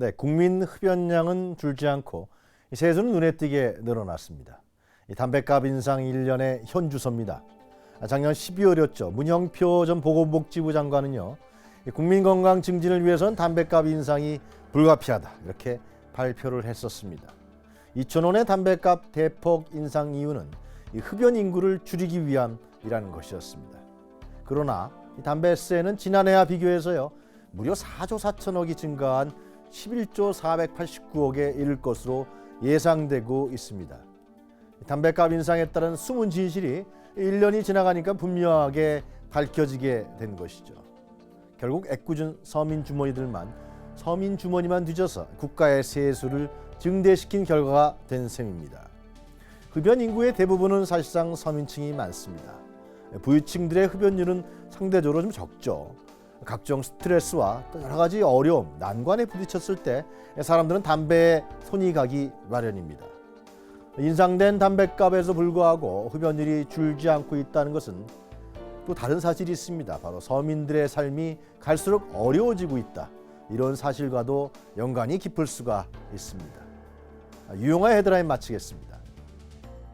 네, 국민 흡연량은 줄지 않고 이 세수는 눈에 띄게 늘어났습니다. 이 담배값 인상 1년의 현주소입니다. 아, 작년 12월이었죠. 문영표 전 보건복지부 장관은요. 이 국민 건강 증진을 위해선 담배값 인상이 불가피하다 이렇게 발표를 했었습니다. 2,000원의 담배값 대폭 인상 이유는 이 흡연 인구를 줄이기 위함이라는 것이었습니다. 그러나 이 담배세는 지난해와 비교해서요 무려 4조 4천억이 증가한 11조 489억에 이를 것으로 예상되고 있습니다. 담배값 인상에 따른 숨은 진실이 1년이 지나가니까 분명하게 밝혀지게 된 것이죠. 결국 애꿎은 서민 주머니들만 서민 주머니만 뒤져서 국가의 세수를 증대시킨 결과가 된 셈입니다. 흡연 인구의 대부분은 사실상 서민층이 많습니다. 부유층들의 흡연율은 상대적으로 좀 적죠. 각종 스트레스와 또 여러 가지 어려움, 난관에 부딪혔을 때 사람들은 담배에 손이 가기 마련입니다. 인상된 담배값에도 불구하고 흡연율이 줄지 않고 있다는 것은 또 다른 사실이 있습니다. 바로 서민들의 삶이 갈수록 어려워지고 있다. 이런 사실과도 연관이 깊을 수가 있습니다. 유용한 헤드라인 마치겠습니다.